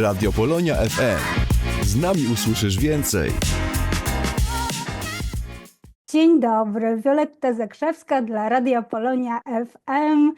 Radio Polonia FM. Z nami usłyszysz więcej. Dzień dobry, Wioletta Zakrzewska dla Radia Polonia FM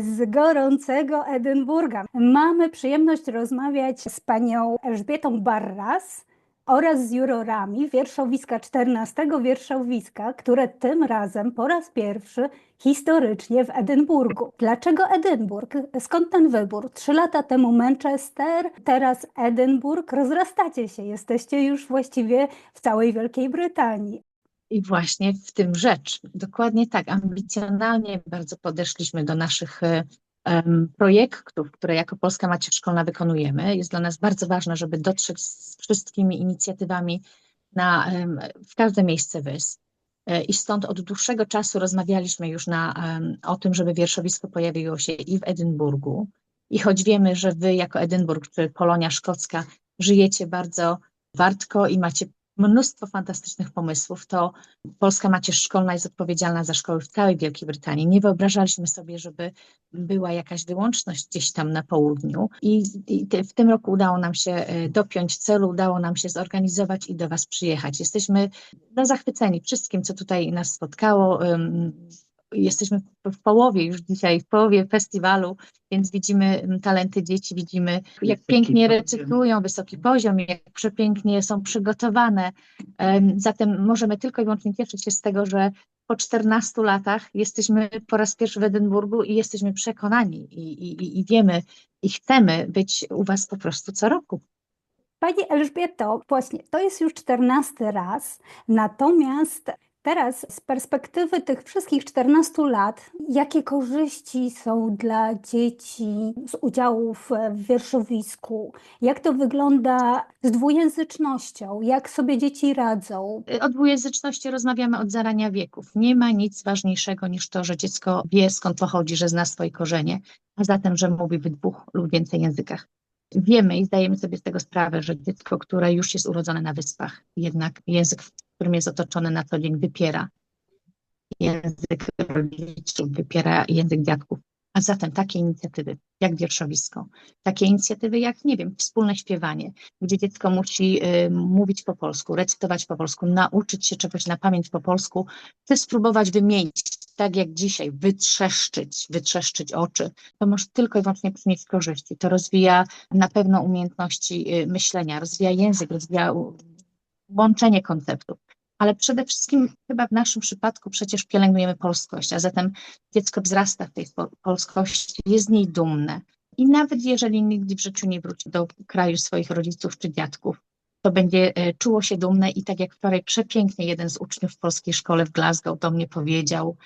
z gorącego Edynburga. Mamy przyjemność rozmawiać z panią Elżbietą Barras oraz z jurorami wierszowiska 14 wierszowiska, które tym razem po raz pierwszy historycznie w Edynburgu. Dlaczego Edynburg? Skąd ten wybór? Trzy lata temu Manchester, teraz Edynburg. Rozrastacie się, jesteście już właściwie w całej Wielkiej Brytanii. I właśnie w tym rzecz. Dokładnie tak, ambicjonalnie bardzo podeszliśmy do naszych um, projektów, które jako Polska Macierz Szkolna wykonujemy. Jest dla nas bardzo ważne, żeby dotrzeć z wszystkimi inicjatywami na, w każde miejsce wysp. E, I stąd od dłuższego czasu rozmawialiśmy już na, o tym, żeby wierszowisko pojawiło się i w Edynburgu. I choć wiemy, że wy jako Edynburg czy Polonia Szkocka żyjecie bardzo wartko i macie mnóstwo fantastycznych pomysłów, to Polska Macierz Szkolna jest odpowiedzialna za szkoły w całej Wielkiej Brytanii. Nie wyobrażaliśmy sobie, żeby była jakaś wyłączność gdzieś tam na południu i, i w tym roku udało nam się e, dopiąć celu, udało nam się zorganizować i do Was przyjechać. Jesteśmy no, zachwyceni wszystkim, co tutaj nas spotkało jesteśmy w połowie już dzisiaj, w połowie festiwalu, więc widzimy mm, talenty dzieci, widzimy jak pięknie recyklują, wysoki poziom, jak przepięknie są przygotowane. Zatem możemy tylko i wyłącznie cieszyć się z tego, że po 14 latach jesteśmy po raz pierwszy w Edynburgu i jesteśmy przekonani i, i, i wiemy i chcemy być u Was po prostu co roku. Pani Elżbieto, właśnie to jest już czternasty raz, natomiast Teraz z perspektywy tych wszystkich 14 lat, jakie korzyści są dla dzieci z udziału w wierszowisku? Jak to wygląda z dwujęzycznością? Jak sobie dzieci radzą? O dwujęzyczności rozmawiamy od zarania wieków. Nie ma nic ważniejszego niż to, że dziecko wie skąd pochodzi, że zna swoje korzenie, a zatem, że mówi w dwóch lub więcej językach. Wiemy i zdajemy sobie z tego sprawę, że dziecko, które już jest urodzone na wyspach, jednak język którym jest otoczony na co dzień, wypiera język rodziców, wypiera język dziadków. A zatem takie inicjatywy jak wierszowisko, takie inicjatywy jak, nie wiem, wspólne śpiewanie, gdzie dziecko musi y, mówić po polsku, recytować po polsku, nauczyć się czegoś na pamięć po polsku, czy spróbować wymienić, tak jak dzisiaj, wytrzeszczyć, wytrzeszczyć oczy, to może tylko i wyłącznie przynieść korzyści. To rozwija na pewno umiejętności y, myślenia, rozwija język, rozwija łączenie konceptów ale przede wszystkim chyba w naszym przypadku przecież pielęgnujemy polskość, a zatem dziecko wzrasta w tej polskości, jest z niej dumne. I nawet jeżeli nigdy w życiu nie wróci do kraju swoich rodziców czy dziadków, to będzie e, czuło się dumne i tak jak wczoraj przepięknie jeden z uczniów w polskiej szkole w Glasgow do mnie powiedział,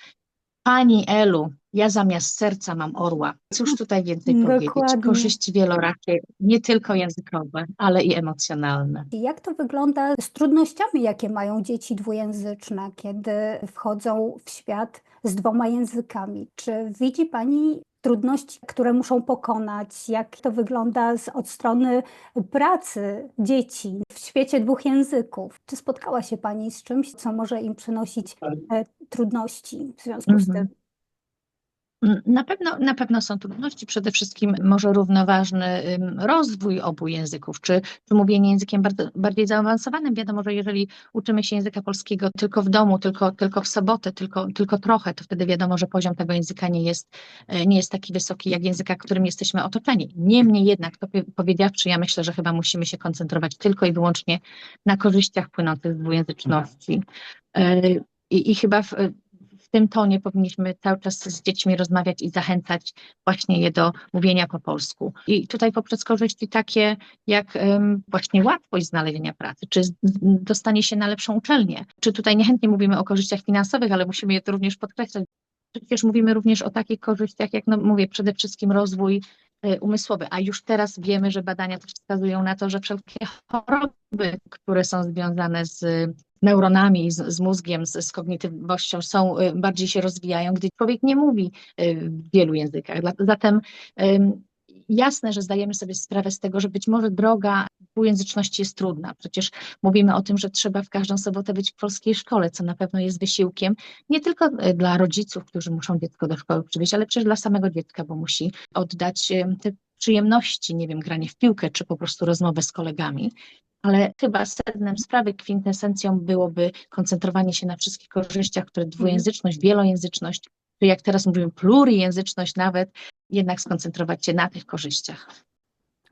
Pani Elu, ja zamiast serca mam orła. Cóż tutaj więcej Dokładnie. powiedzieć? Korzyści wielorakie, nie tylko językowe, ale i emocjonalne. Jak to wygląda z trudnościami, jakie mają dzieci dwujęzyczne, kiedy wchodzą w świat z dwoma językami? Czy widzi Pani trudności, które muszą pokonać, jak to wygląda z, od strony pracy dzieci w świecie dwóch języków. Czy spotkała się Pani z czymś, co może im przynosić e, trudności w związku z tym? Na pewno, na pewno są trudności, przede wszystkim może równoważny rozwój obu języków, czy, czy mówienie językiem bardzo, bardziej zaawansowanym. Wiadomo, że jeżeli uczymy się języka polskiego tylko w domu, tylko, tylko w sobotę, tylko, tylko trochę, to wtedy wiadomo, że poziom tego języka nie jest, e, nie jest taki wysoki jak języka, którym jesteśmy otoczeni. Niemniej jednak, to powiedziawszy, ja myślę, że chyba musimy się koncentrować tylko i wyłącznie na korzyściach płynących z dwujęzyczności. E, I, i chyba w, w tym tonie powinniśmy cały czas z dziećmi rozmawiać i zachęcać właśnie je do mówienia po polsku. I tutaj poprzez korzyści takie jak właśnie łatwość znalezienia pracy, czy dostanie się na lepszą uczelnię, czy tutaj niechętnie mówimy o korzyściach finansowych, ale musimy je to również podkreślać. Przecież mówimy również o takich korzyściach, jak no mówię, przede wszystkim rozwój y, umysłowy, a już teraz wiemy, że badania też wskazują na to, że wszelkie choroby, które są związane z neuronami, z, z mózgiem, z, z, kognitywnością są, y, bardziej się rozwijają, gdy człowiek nie mówi y, w wielu językach. Zatem jasne, że zdajemy sobie sprawę z tego, że być może droga dwujęzyczności jest trudna. Przecież mówimy o tym, że trzeba w każdą sobotę być w polskiej szkole, co na pewno jest wysiłkiem nie tylko y, dla rodziców, którzy muszą dziecko do szkoły przywieźć, ale przecież dla samego dziecka, bo musi oddać te przyjemności, nie wiem, granie w piłkę, czy po prostu rozmowę z kolegami. Ale chyba sednem sprawy, kwintesencją byłoby koncentrowanie się na wszystkich korzyściach, które dwujęzyczność, wielojęzyczność, czy jak teraz mówimy plurijęzyczność nawet, jednak skoncentrować się na tych korzyściach.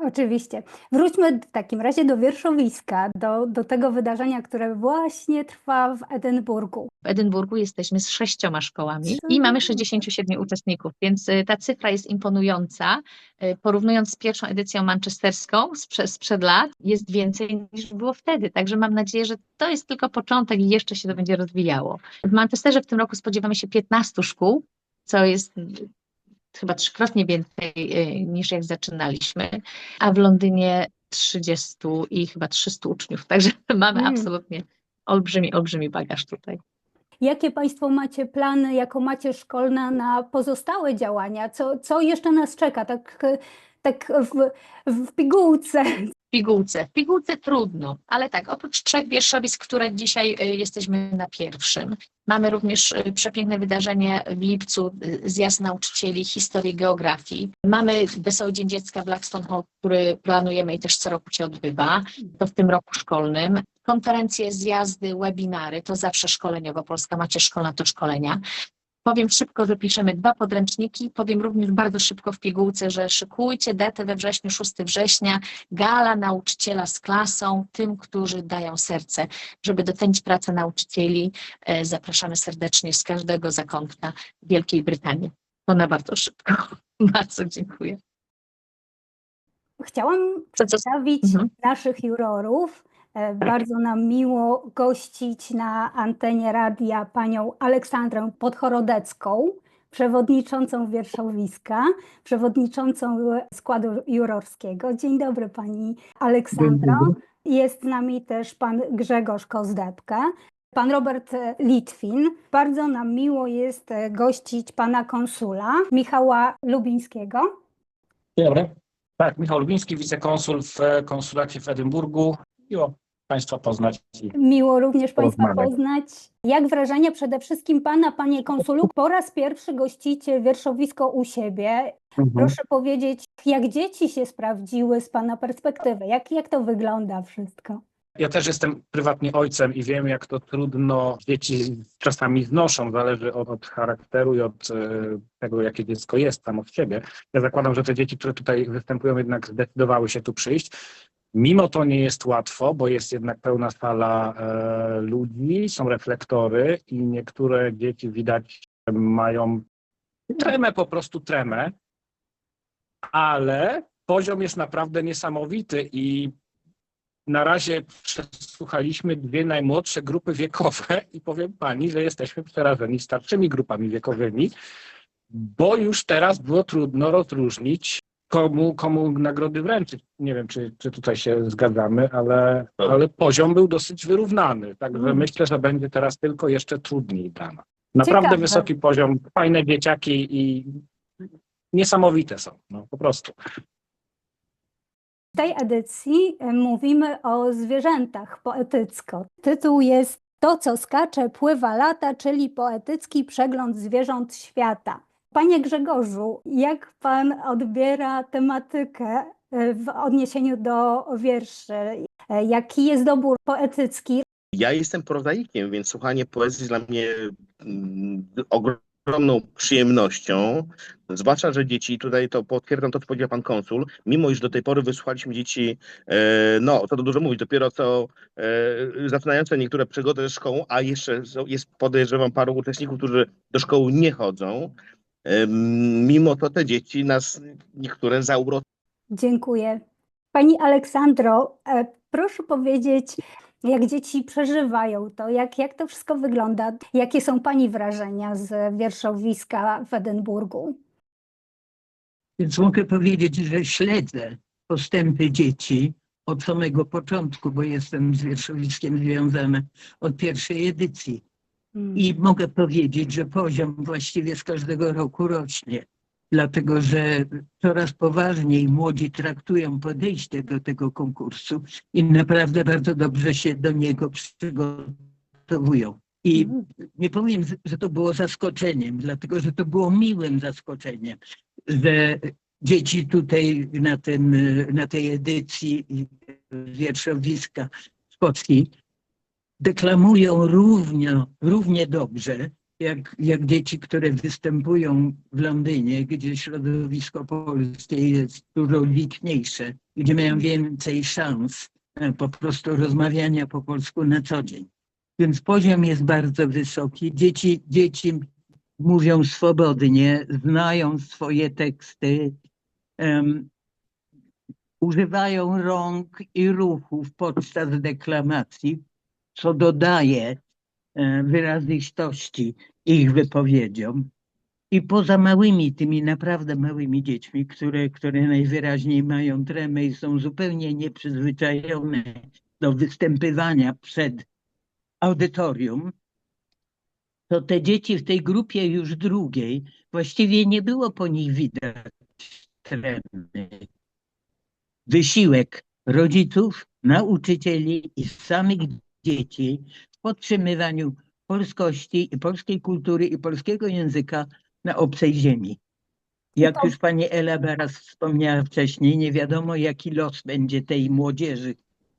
Oczywiście. Wróćmy w takim razie do wierszowiska, do, do tego wydarzenia, które właśnie trwa w Edynburgu. W Edynburgu jesteśmy z sześcioma szkołami i mamy 67 uczestników, więc y, ta cyfra jest imponująca. Y, Porównując z pierwszą edycją manchesterską sprzed, sprzed lat, jest więcej niż było wtedy. Także mam nadzieję, że to jest tylko początek i jeszcze się to będzie rozwijało. W Manchesterze w tym roku spodziewamy się 15 szkół, co jest chyba trzykrotnie więcej y, niż jak zaczynaliśmy, a w Londynie 30 i chyba 300 uczniów. Także mamy Mm. absolutnie olbrzymi, olbrzymi bagaż tutaj. Jakie Państwo macie plany jako macie szkolna na pozostałe działania? Co, co jeszcze nas czeka? Tak, tak w, w pigułce. Pigułce. W pigułce trudno, ale tak, oprócz trzech wierszowisk, które dzisiaj y, jesteśmy na pierwszym, mamy również y, przepiękne wydarzenie w lipcu, y, zjazd nauczycieli historii geografii. Mamy Wesoły Dzień Dziecka w Blackstone Hall, który planujemy i też co roku się odbywa, to w tym roku szkolnym. Konferencje, zjazdy, webinary, to zawsze szkoleniowo, Polska Macie Szkolna to szkolenia. Powiem szybko, że piszemy dwa podręczniki. Powiem również bardzo szybko w pigułce, że szykujcie datę we wrześniu, 6 września, gala nauczyciela z klasą, tym, którzy dają serce. Żeby docenić pracę nauczycieli, e, zapraszamy serdecznie z każdego zakątka Wielkiej Brytanii. To na bardzo szybko. Bardzo dziękuję. Chciałam przedstawić Mhm. naszych jurorów. E, Bardzo nam miło gościć na antenie radia panią Aleksandrę Podchorodecką, przewodniczącą wierszowiska, przewodniczącą składu jurorskiego. Dzień dobry pani Aleksandro. Jest z nami też pan Grzegorz Kozdebka, pan Robert Litwin. Bardzo nam miło jest e, gościć pana konsula Michała Lubińskiego. Dzień dobry. Tak, Michał Lubiński, wicekonsul w e, konsulacie w Edynburgu. Miło Państwa poznać. Miło również Państwa Porozmawiać. poznać. Jak wrażenia przede wszystkim Pana, Panie Konsulu? Po raz pierwszy gościcie wierszowisko u siebie. Proszę powiedzieć, jak dzieci się sprawdziły z Pana perspektywy? Jak, jak to wygląda wszystko? Ja też jestem prywatnie ojcem i wiem, jak to trudno dzieci czasami znoszą. Zależy od, od charakteru i od e, tego, jakie dziecko jest sam od siebie. Ja zakładam, że te dzieci, które tutaj występują, jednak zdecydowały się tu przyjść. Mimo to nie jest łatwo, bo jest jednak pełna sala e, ludzi, są reflektory i niektóre dzieci widać mają tremę, po prostu tremę, ale poziom jest naprawdę niesamowity i na razie przesłuchaliśmy dwie najmłodsze grupy wiekowe i powiem pani, że jesteśmy przerażeni starszymi grupami wiekowymi, bo już teraz było trudno rozróżnić, komu, komu nagrody wręczyć. Nie wiem, czy, czy tutaj się zgadzamy, ale, ale poziom był dosyć wyrównany. Także Mm. myślę, że będzie teraz tylko jeszcze trudniej dla nas. Naprawdę Ciekawe. wysoki poziom, fajne dzieciaki i niesamowite są, no po prostu. W tej edycji e, mówimy o zwierzętach poetycko. Tytuł jest To, co skacze, pływa lata, czyli poetycki przegląd zwierząt świata. Panie Grzegorzu, jak Pan odbiera tematykę e, w odniesieniu do wierszy? E, Jaki jest dobór poetycki? Ja jestem prozaikiem, więc słuchanie poezji dla mnie mm, ogromną przyjemnością. Zwłaszcza, że dzieci, tutaj to potwierdzam to, co powiedział pan konsul, mimo iż do tej pory wysłuchaliśmy dzieci, e, no to dużo mówić, dopiero co zaczynające niektóre przygody ze szkołą, a jeszcze jest podejrzewam paru uczestników, którzy do szkoły nie chodzą. Mimo to te dzieci nas niektóre zauroczyły. Dziękuję. Pani Aleksandro, e, proszę powiedzieć, jak dzieci przeżywają to, jak, jak to wszystko wygląda? Jakie są Pani wrażenia z wierszowiska w Edynburgu? Więc mogę powiedzieć, że śledzę postępy dzieci od samego początku, bo jestem z wierszowiskiem związany od pierwszej edycji. Mm. I mogę powiedzieć, że poziom właściwie z każdego roku rośnie, dlatego że coraz poważniej młodzi traktują podejście do tego konkursu i naprawdę bardzo dobrze się do niego przygotowują. I Mm. nie powiem, że to było zaskoczeniem, dlatego że to było miłym zaskoczeniem, że dzieci tutaj na, tym, y, na tej edycji wierszowiska Skockiej deklamują równie, równie dobrze, jak, jak dzieci, które występują w Londynie, gdzie środowisko polskie jest dużo liczniejsze, gdzie mają więcej szans e, po prostu rozmawiania po polsku na co dzień. Więc poziom jest bardzo wysoki. Dzieci, dzieci mówią swobodnie, znają swoje teksty, em, używają rąk i ruchów podczas deklamacji, co dodaje e, wyrazistości ich wypowiedziom. I poza małymi, tymi naprawdę małymi dziećmi, które, które najwyraźniej mają tremę i są zupełnie nieprzyzwyczajone do występywania przed audytorium, to te dzieci w tej grupie już drugiej, właściwie nie było po nich widać tremy. Wysiłek rodziców, nauczycieli i samych dzieci w podtrzymywaniu polskości i polskiej kultury i polskiego języka na obcej ziemi. Jak już pani Ela Baras wspomniała wcześniej, nie wiadomo jaki los będzie tej młodzieży,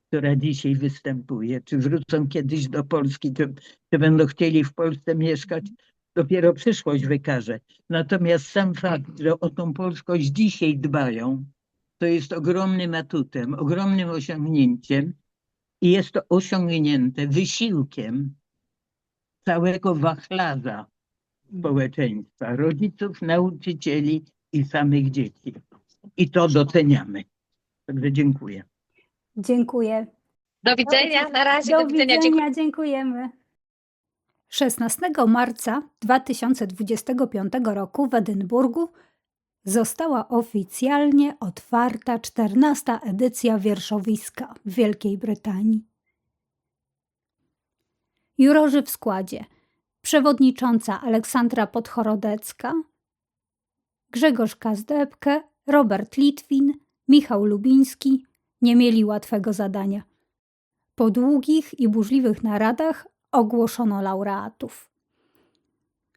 która dzisiaj występuje. Czy wrócą kiedyś do Polski, czy, czy będą chcieli w Polsce mieszkać, dopiero przyszłość wykaże. Natomiast sam fakt, że o tą polskość dzisiaj dbają, to jest ogromnym atutem, ogromnym osiągnięciem i jest to osiągnięte wysiłkiem całego wachlarza społeczeństwa, rodziców, nauczycieli i samych dzieci. I to doceniamy. Także dziękuję. Dziękuję. Do widzenia, na razie, Do do widzenia. Widzenia, dziękujemy. 16 marca 2025 roku w Edynburgu została oficjalnie otwarta 14 edycja wierszowiska w Wielkiej Brytanii. Jurorzy w składzie przewodnicząca Aleksandra Podchorodecka, Grzegorz Kazdebke, Robert Litwin, Michał Lubiński nie mieli łatwego zadania. Po długich i burzliwych naradach ogłoszono laureatów.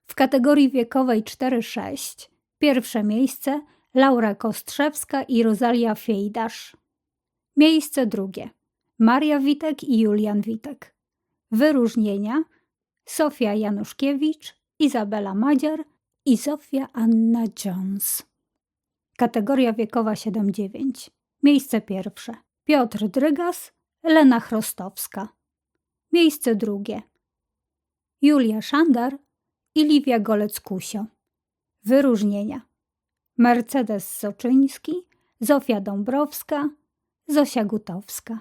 W kategorii wiekowej 4-6 pierwsze miejsce Laura Kostrzewska i Rosalia Fiejdasz. Miejsce drugie Maria Witek i Julian Witek. Wyróżnienia Sofia Januszkiewicz, Izabela Madziar i Zofia Anna Jones. Kategoria wiekowa 7-9. Miejsce pierwsze Piotr Drygas, Lena Chrostowska. Miejsce drugie Julia Szandar i Liwia Golec-Kusio. Wyróżnienia Mercedes Soczyński, Zofia Dąbrowska, Zosia Gutowska.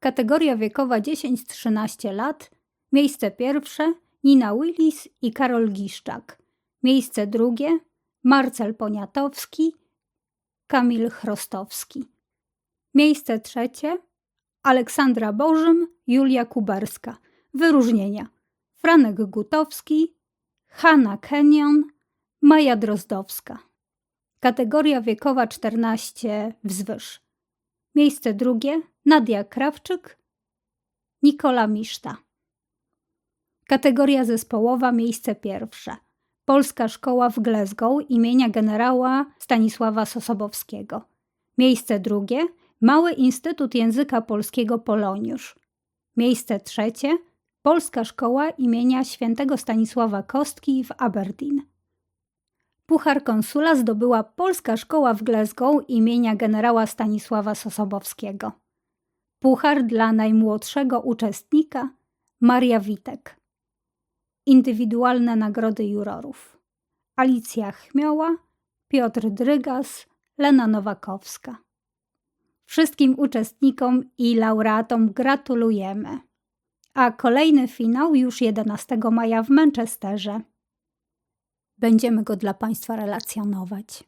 Kategoria wiekowa 10-13 lat. Miejsce pierwsze Nina Willis i Karol Giszczak. Miejsce drugie Marcel Poniatowski, Kamil Chrostowski. Miejsce trzecie Aleksandra Bożym, Julia Kuberska. Wyróżnienia Franek Gutowski, Hanna Kenyon, Maja Drozdowska. Kategoria wiekowa 14 wzwyż. Miejsce drugie Nadia Krawczyk, Nikola Miszta. Kategoria zespołowa miejsce pierwsze. Polska Szkoła w Glasgow imienia generała Stanisława Sosobowskiego. Miejsce drugie Mały Instytut Języka Polskiego Poloniusz. Miejsce trzecie Polska Szkoła imienia świętego Stanisława Kostki w Aberdeen. Puchar konsula zdobyła Polska Szkoła w Glasgow imienia generała Stanisława Sosobowskiego. Puchar dla najmłodszego uczestnika Maria Witek. Indywidualne nagrody jurorów. Alicja Chmioła, Piotr Drygas, Lena Nowakowska. Wszystkim uczestnikom i laureatom gratulujemy. A kolejny finał już 11 maja w Manchesterze. Będziemy go dla Państwa relacjonować.